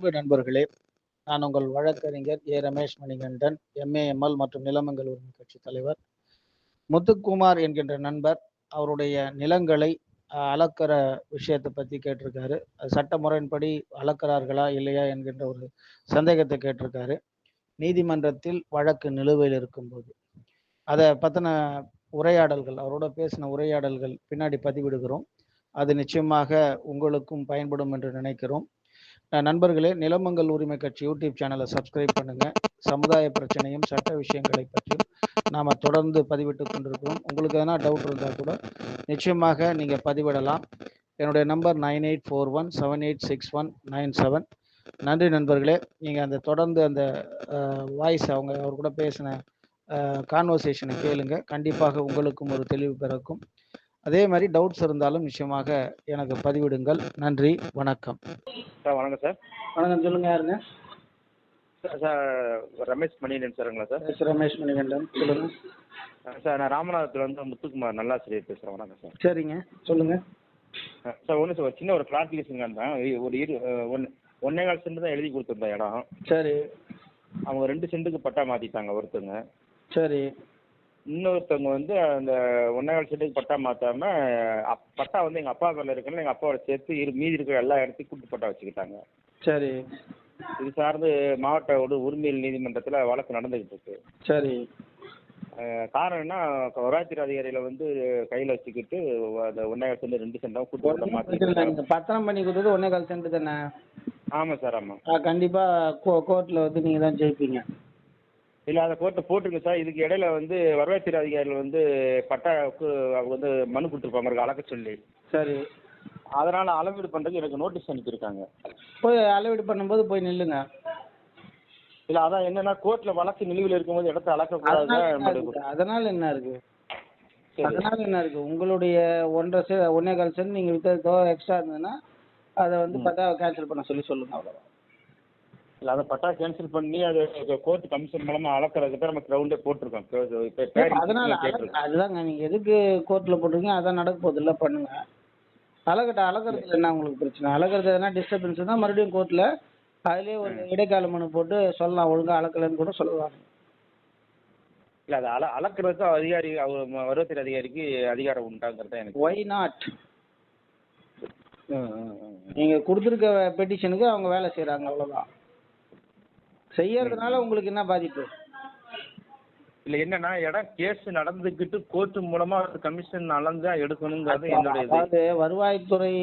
அன்பு நண்பர்களே நான் உங்கள் வழக்கறிஞர் ஏ. ரமேஷ் மணிகண்டன் எம்ஏஎம்எல் மற்றும் நிலமங்கள் உரிமை கட்சி தலைவர். முத்துக்குமார் என்கின்ற நண்பர் அவருடைய நிலங்களை அளக்கிற விஷயத்தை பற்றி கேட்டிருக்காரு. அது சட்ட முறையின்படி அளக்கிறார்களா இல்லையா என்கின்ற ஒரு சந்தேகத்தை கேட்டிருக்காரு. நீதிமன்றத்தில் வழக்கு நிலுவையில் இருக்கும்போது. அதை பற்றின உரையாடல்கள் அவரோட பேசின உரையாடல்கள் பின்னாடி பதிவிடுகிறோம். அது நிச்சயமாக உங்களுக்கும் பயன்படும் என்று நினைக்கிறோம். நண்பர்களே நிலமங்கல் உரிமை கட்சி யூடியூப் சேனலை சப்ஸ்கிரைப் பண்ணுங்க. சமுதாய பிரச்சனையும் சட்ட விஷயங்களை பற்றியும் நாம் தொடர்ந்து பதிவிட்டு கொண்டிருக்கிறோம். உங்களுக்கு எதனா டவுட் இருந்தால் கூட நிச்சயமாக நீங்கள் பதிவிடலாம். என்னுடைய number nine eight four one seven eight six one nine seven. நன்றி நண்பர்களே. நீங்கள் அந்த தொடர்ந்து அந்த வாய்ஸ் அவங்க அவர் கூட பேசின கான்வர்சேஷனை கேளுங்க. கண்டிப்பாக உங்களுக்கும் ஒரு தெளிவு பிறக்கும். அதே மாதிரி டவுட்ஸ் இருந்தாலும் நிச்சயமாக எனக்கு பதிவிடுங்கள். நன்றி வணக்கம். சார் வணக்கம் சார். வணக்கம் சொல்லுங்க யாருங்க? சார் சார் ரமேஷ் மணிகண்டன் சாருங்களா சார்? எஸ் ரமேஷ் மணிகண்டன் சொல்லுங்க. சார் நான் ராமநாதத்தில் வந்து முத்துக்குமார் நல்லாசிரியர் பேசுகிறேன் வணக்கம் சார். சரிங்க சொல்லுங்க. சார் ஒன்று சார் ஒரு சின்ன ஒரு கிளாரிஃபிகேஷன் தான் ஒரு இரு ஒன்று ஒன்னே கால் சென்ட் தான் எழுதி கொடுத்துருந்தேன் இடம். சரி. அவங்க ரெண்டு சென்ட்டுக்கு பட்டா மாற்றிட்டாங்க ஒருத்தங்க சரி. இன்னொருத்தவங்க வந்து அந்த ஒன்னே கால் சென்ட்டுக்கு பட்டா மாற்றாம பட்டா வந்து எங்கள் அப்பா பேரில் இருக்குன்னு எங்கள் அப்பாவோட சேர்த்து இரு மீதி இருக்கிற எல்லா இடத்தையும் கூட்டு பட்டா வச்சுக்கிட்டாங்க. சரி. இது சார்ந்து மாவட்ட ஒரு உரிமையல் நீதிமன்றத்தில் வழக்கு நடந்துகிட்டு இருக்கு. சரி. காரணம் என்ன? வராட்சியர் அதிகாரிகளை வந்து கையில் வச்சுக்கிட்டு அந்த ஒன்றே சென்ட் ரெண்டு சென்டாக கூட்டு மாற்றி பத்திரம் பண்ணி கொடுத்தது ஒன்னே கால் சென்ட் தானே? ஆமாம் சார் ஆமாம் ஆ, கண்டிப்பா கோர்ட்ல வந்து நீங்க தான் ஜெயிப்பீங்க. இல்லை அதை கோர்ட்டை போட்டுருங்க சார். இதுக்கு இடையில வந்து வருவாய்த்துறை அதிகாரிகள் வந்து பட்டாவுக்கு அவங்க வந்து மனு கொடுத்துருப்பாங்க. இருக்கு அளக்க சொல்லி. சரி. அதனால் அளவீடு பண்ணுறதுக்கு எனக்கு நோட்டீஸ் அனுப்பியிருக்காங்க. போய் அளவீடு பண்ணும்போது போய் நில்லுங்க. இல்லை அதான் என்னன்னா கோர்ட்டில் வழக்கு நிலுவையில் இருக்கும்போது இடத்த அளக்கக்கூடாது அதனால என்ன இருக்கு? அதனால என்ன இருக்கு? சரி. அதனால என்ன இருக்கு? உங்களுடைய ஒன்றரை ஒன்னே கால் சென்ட் நீங்க வித்தது எக்ஸ்ட்ரா இருந்ததுன்னா அதை வந்து பத்தாவை கேன்சல் பண்ண சொல்லி சொல்லுங்க அவ்வளவுதான். இல்லை அதை பட்டா கேன்சல் பண்ணி அது கோர்ட் கமிஷன் மூலமாக அளக்கிறதுக்கு தான் நம்ம கிரவுண்டே போட்டிருக்கோம். பேர் அதனால அதுதாங்க நீங்க எதுக்கு கோர்ட்ல போட்டிருக்கீங்க? அதான் நடக்க போகுது இல்ல பண்ணுங்க. அழகட்ட அழகிறதுல என்ன உங்களுக்கு பிரச்சனை? அழகிறது எதனா டிஸ்டர்பன்ஸ் தான் மறுபடியும் கோர்ட்ல அதுலயே ஒரு இடைக்கால மனு போட்டு சொல்லலாம் ஒழுங்கா அளக்கலன்னு கூட சொல்லலாம் இல்லை அது அள அளக்கிறதுக்கு அதிகாரி அவர் வருவாய்த்துறை அதிகாரிக்கு அதிகாரம் உண்டாங்கிறது எனக்கு ஒய் நாட். நீங்க கொடுத்துருக்க பெட்டிஷனுக்கு அவங்க வேலை செய்றாங்க அவ்வளவுதான். செய்யறதுனால உங்களுக்கு என்ன பாதிப்பு? இல்ல என்னன்னா இடம் கேஸ் நடந்துக்கிட்டு கோர்ட் மூலமா கமிஷன் அளந்தா எடுக்கணுங்கிறது என்னுடைய அதாவது வருவாய்த்துறை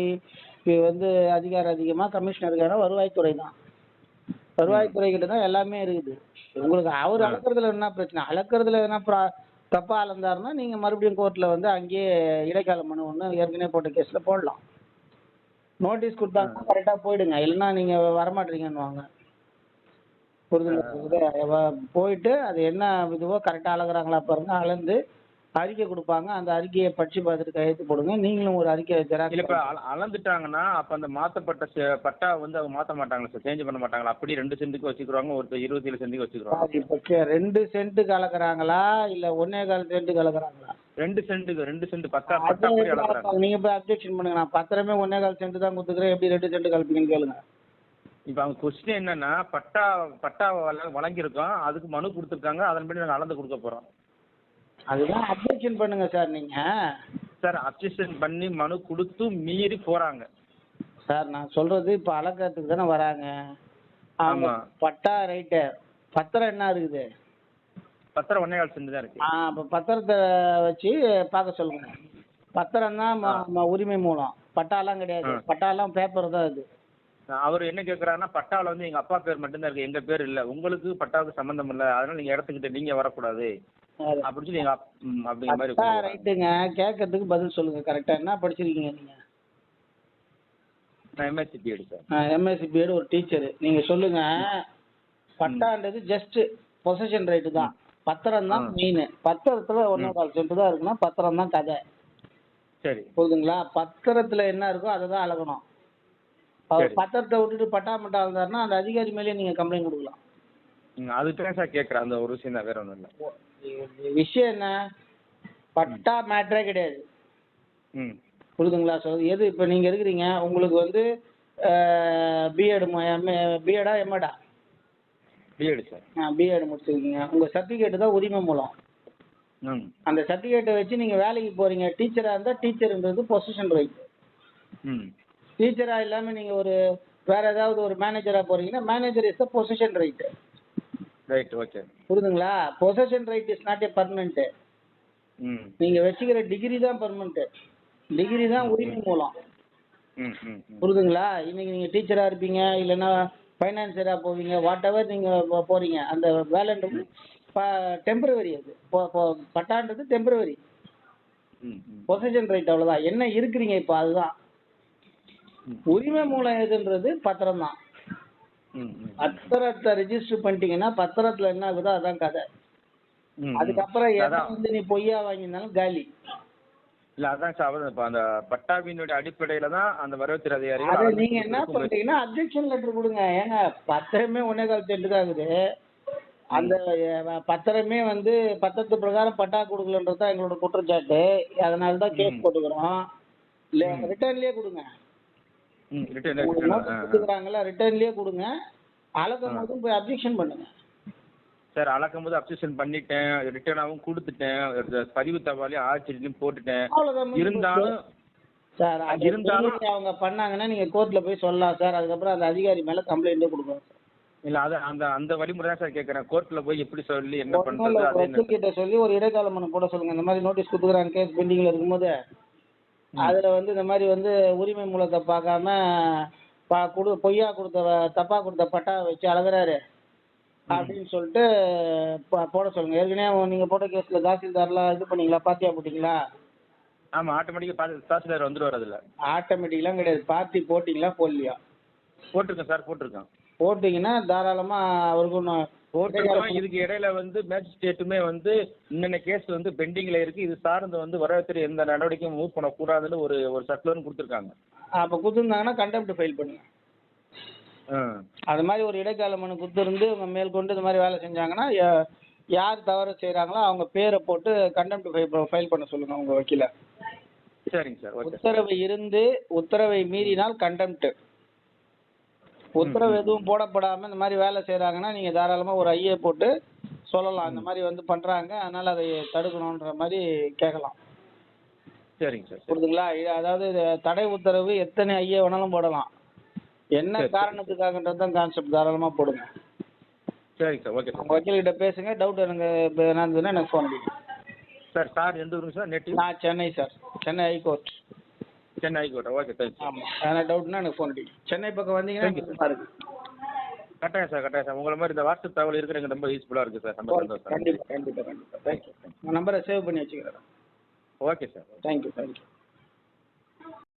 வந்து அதிகாரம் அதிகமா கமிஷனர் இருக்காரு வருவாய்த்துறை தான். வருவாய்த்துறை கிட்ட தான் எல்லாமே இருக்குது. உங்களுக்கு அவர் அளக்குறதுல என்ன பிரச்சனை? அளக்குறதுல எதனா ப்ரா- தப்பா அளந்தாருன்னா நீங்க மறுபடியும் கோர்ட்ல வந்து அங்கேயே இடைக்கால மனு ஒன்று ஏற்கனவே போட்ட கேஸ்ல போடலாம். நோட்டீஸ் கொடுத்தாங்கன்னா கரெக்டா போயிடுங்க. இல்லைன்னா நீங்க வரமாட்டீங்கன்னு வாங்க புரிதுங்களா போயிட்டு அது என்ன இதுவோ கரெக்டா அளக்குறாங்களா பாருங்க. அளந்து அறிக்கை கொடுப்பாங்க. அந்த அறிக்கையை படிச்சு பார்த்துட்டு கையெழுத்து போடுங்க. நீங்களும் ஒரு அறிக்கை ஜெராக்ஸ் இப்ப அள- அளந்துட்டாங்கன்னா அப்ப அந்த மாத்தப்பட்ட செ- பட்டா வந்து அவங்க மாத்த மாட்டாங்களா சார்? சேஞ்ச் பண்ண மாட்டாங்களா? அப்படி ரெண்டு சென்ட்டுக்கு வச்சுக்கிறாங்க ஒருத்தர் இருபத்தி ஏழு சென்ட்டுக்கு வச்சுக்கிறாங்க. இப்போ ரெண்டு சென்ட் கலக்குறாங்களா இல்ல ஒன்னே கால் சென்ட் கலக்குறாங்களா ரெண்டு சென்ட்டுக்கு ரெண்டு சென்ட் அது பட்டா அப்படி எப்படி அளக்குறாங்க. அளப்பாங்க? நீங்க போய் அப்ஜெக்ஷன் பண்ணுங்க. நான் பத்திரமே ஒன்னே கால் சென்ட் தான் கொடுத்துக்கிறேன் எப்படி ரெண்டு சென்ட் கலப்பீங்கன்னு கேளுங்க. இப்ப அவங்க கொஸ்டின் என்னன்னா பட்டா பட்டா வழ- வழங்கியிருக்கோம். அதுக்கு மனு கொடுத்துருக்காங்க. அதன்படி நாங்க அளந்து கொடுக்க போறோம். அதுதான் அப்ஜெக்ஷன் பண்ணுங்க சார் நீங்க. சார் அப்ஜெக்ஷன் பண்ணி மனு கொடுத்து மீறி போறாங்க. சார் நான் சொல்றது இப்ப அளக்கிறதுக்கு தானே வராங்க. ஆமா. பட்டா ரைட்டு பத்திரம் என்ன இருக்குது? பத்திரம் ஒன்னே கால் தான் இருக்கு. ஆ அப்ப பத்திரத்தை வச்சு பார்க்க சொல்லுங்க. பத்திரம் தான் உரிமை மூலம். பட்டாலாம் கிடையாது. பட்டாலாம் பேப்பர் தான் அது. அவர் என்ன கேக்குறாருன்னா பட்டாவில் வந்து எங்க அப்பா பேர் மட்டும்தான் இருக்கு. எங்க பேர் இல்ல. உங்களுக்கு பட்டாவுக்கு சம்மந்தம் இல்ல. அதனால நீங்க இடத்துக்கிட்ட நீங்க வரக்கூடாது. அப்படின்னு சொல்லி எங்க அப்- ம், அப்படிங்கிற மாதிரி. ரைட்டுங்க. கேட்கறதுக்கு பதில் சொல்லுங்க. கரெக்டா என்ன படிச்சிருக்கீங்க நீங்க? நான் MSc BEd sir MSc BEd ஒரு டீச்சர் நீங்க சொல்லுங்க. பட்டான்றது ஜஸ்ட் பொசஷன் ரைட்டு தான். பத்திரம் தான். மெயின் பத்திரத்துல ஒன்னே கால் சென்ட் தான் இருக்குன்னா பத்திரம் தான் கதை. சரி. புரியுதுங்களா? பத்திரத்துல என்ன இருக்கோ அதை தான் அளக்கணும் அவர் சரி. பத்திரத்தை விட்டுட்டு பட்டா மட்டா இருந்தாருன்னா அந்த அதிகாரி மேலேயே நீங்க கம்ப்ளைண்ட் கொடுக்கலாம். அதுக்கு தான் சார் கேட்குறேன் அந்த ஒரு விஷயம் தான் வேற ஒன்றும் இல்லை. விஷயம் என்ன? பட்டா மேட்டரே கிடையாது. ம். புரியுதுங்களா சொல்றது எது இப்போ நீங்கள் இருக்கிறீங்க? உங்களுக்கு வந்து பிஎட் பிஎடா எம்எடா பிஎட் சார் பிஎட் முடிச்சிருக்கீங்க. உங்கள் சர்டிஃபிகேட் தான் உரிமை மூலம். அந்த சர்டிஃபிகேட்டை வச்சு நீங்கள் வேலைக்கு போகிறீங்க டீச்சராக இருந்தால் டீச்சருன்றது பொசிஷன் ரைட் ம். டீச்சராக இல்லாமல் நீங்கள் ஒரு வேற ஏதாவது ஒரு மேனேஜராக போகிறீங்கன்னா manager is the position right right okay புரியுதுங்களா position right is not a permanent hmm. நீங்கள் வச்சுக்கிற டிகிரி தான் பர்மனெண்ட்டு டிகிரி தான் உரிமை மூலம். புரியுதுங்களா இன்னைக்கு நீங்கள் டீச்சராக இருப்பீங்க இல்லைன்னா ஃபைனான்சியராக போவீங்க வாட் எவர் நீங்கள் போகிறீங்க அந்த வேலைன்றது டெம்பரவரி அது. பட்டான்றது டெம்பரவரி பொசிஷன் ரைட் அவ்வளோதான் என்ன இருக்கிறீங்க இப்போ? அதுதான். உரிமை மூலம் எதுன்றது பத்திரம் தான் பத்திரத்தை ரெஜிஸ்டர் பண்ணிட்டீங்கன்னா பத்திரத்தில் என்ன ஆகுதோ அதான் கதை. அதுக்கப்புறம் அதான். வந்து நீ பொய்யா வாங்கியிருந்தாலும் காலி. இல்ல அதான் சார் இப்போ அந்த பட்டாவினுடைய அடிப்படையில தான் அந்த வரவுத்துறை அது அதிகாரிகள் நீங்க என்ன பண்றீங்கன்னா அப்ஜெக்ஷன் லெட்டர் கொடுங்க. ஏங்க பத்திரமே ஒன்னே கால் சென்ட் தான் இருக்குது அந்த பத்திரமே வந்து பத்திரத்து பிரகாரம் பட்டா கொடுக்கலன்றது தான் எங்களோட குற்றச்சாட்டு. அதனால தான் கேஸ். போட்டுக்கிறோம். இல்ல ரிட்டர்ன்லயே கொடுங்க. கொடுக்குறாங்கல்ல ரிட்டர்ன்லயே கொடுங்க. அளக்கும் போதும் போய் அப்ஜெக்ஷன் பண்ணுங்க. சார் அளக்கும் போது பண்ணிட்டேன் ரிட்டர்னாகவும் கொடுத்துட்டேன் பதிவு தபாலையும் ஆச்சரியம் போட்டுட்டேன். இருந்தாலும் சார் இருந்தாலும்- அவங்க பண்ணாங்கன்னா நீங்க கோர்ட்ல போய் சொல்லலாம் சார். அதுக்கப்புறம் அந்த அதிகாரி மேல கம்ப்ளைண்ட்டே கொடுக்கணும் இல்ல அது அந்த அந்த வழிமுறை தான் சார் கேட்கறேன் கோர்ட்ல போய் எப்படி சொல்லி என்ன பண்றது கிட்ட சொல்லி ஒரு இடைக்கால மனு போட சொல்லுங்க. இந்த மாதிரி நோட்டீஸ் கொடுக்குறாங்க கேஸ் பெண்டிங்ல இருக்கும்போது. அதுல வந்து இந்த மாதிரி வந்து உரிமை மூலத்தை பார்க்காம பா கொடு பொய்யா கொடுத்த வ- தப்பா கொடுத்த பட்டா வச்சு அழகுறாரு. அப்படின்னு சொல்லிட்டு போட சொல்லுங்க. ஏற்கனவே நீங்க போட்ட கேஸ்ல தாசில்தார்லாம் இது பண்ணீங்களா? பாத்தியா போட்டீங்களா? ஆமா ஆட்டோமேட்டிக்கா தாசில்தார் வந்துருவார் அதுல. ஆட்டோமேட்டிக்லாம் கிடையாது. பார்ட்டி போட்டிங்களா போடலையா? போட்டிருக்கேன் சார் போட்டிருக்கேன். போட்டிங்கன்னா தாராளமா அவருக்கு ஒன்று போட்டிருக்கோம் இதுக்கு இடையில வந்து மேஜிஸ்ட்ரேட்டுமே வந்து இன்னென்ன கேஸ் வந்து பெண்டிங்ல இருக்கு. இது சார்ந்து வந்து வரவேற்று எந்த நடவடிக்கையும் மூவ் பண்ணக்கூடாதுன்னு ஒரு ஒரு சர்க்குலரும் கொடுத்துருக்காங்க. அப்போ கொடுத்துருந்தாங்கன்னா கண்டெம்ட் ஃபைல் பண்ணுங்க. அது மாதிரி ஒரு இடைக்கால மனு கொடுத்துருந்து இவங்க மேற்கொண்டு இந்த மாதிரி வேலை செஞ்சாங்கன்னா யார் தவறு செய்கிறாங்களோ அவங்க பேரை போட்டு கண்டெம்ட் ஃபைல் பண்ண சொல்லுங்க உங்க வக்கீல. சரிங்க சார் உத்தரவு இருந்து உத்தரவை மீறினால் கண்டெம்ட் உத்தரவு எதுவும் போடப்படாம இந்த மாதிரி வேலை செய்றாங்கன்னா நீங்க தாராளமா ஒரு ஐஏ போட்டு சொல்லலாம். இந்த மாதிரி வந்து பண்றாங்க. அதனால அதை தடுக்கணுன்ற மாதிரி கேட்கலாம். சரிங்க சார் சரி. புரியுதுங்களா அதாவது தடை உத்தரவு எத்தனை ஐஏ வேணாலும் போடலாம். என்ன சரி, சரி. காரணத்துக்காகன்றது தான் கான்செப்ட் தாராளமா போடுங்க. சரிங்க சார் ஓகே சார். வக்கீல்கிட்ட பேசுங்க. டவுட் எனக்கு என்ன இருந்ததுன்னா எனக்கு ஃபோன் அடிங்க. சார் சார் எந்த ஊருங்க சார்? நேட்டிவ் நான் Chennai sir. Chennai high court Chennai high court okay thanks ஆமாம் எதனா டவுட்னா எனக்கு ஃபோன் அடிங்க சென்னை பக்கம் வந்தீங்கன்னா பாருங்க. கட்டாயம் சார் கட்டாயம் சார் உங்களை மாதிரி இந்த வாட்ஸ்அப் தகவல் இருக்கிற எனக்கு ரொம்ப யூஸ்ஃபுல்லாக இருக்குது சார் சார் கண்டிப்பாக கண்டிப்பாக கண்டிப்பாக தேங்க்யூ நம்பரை சேவ் பண்ணி வச்சுக்கிறேன். Okay sir thank you thank you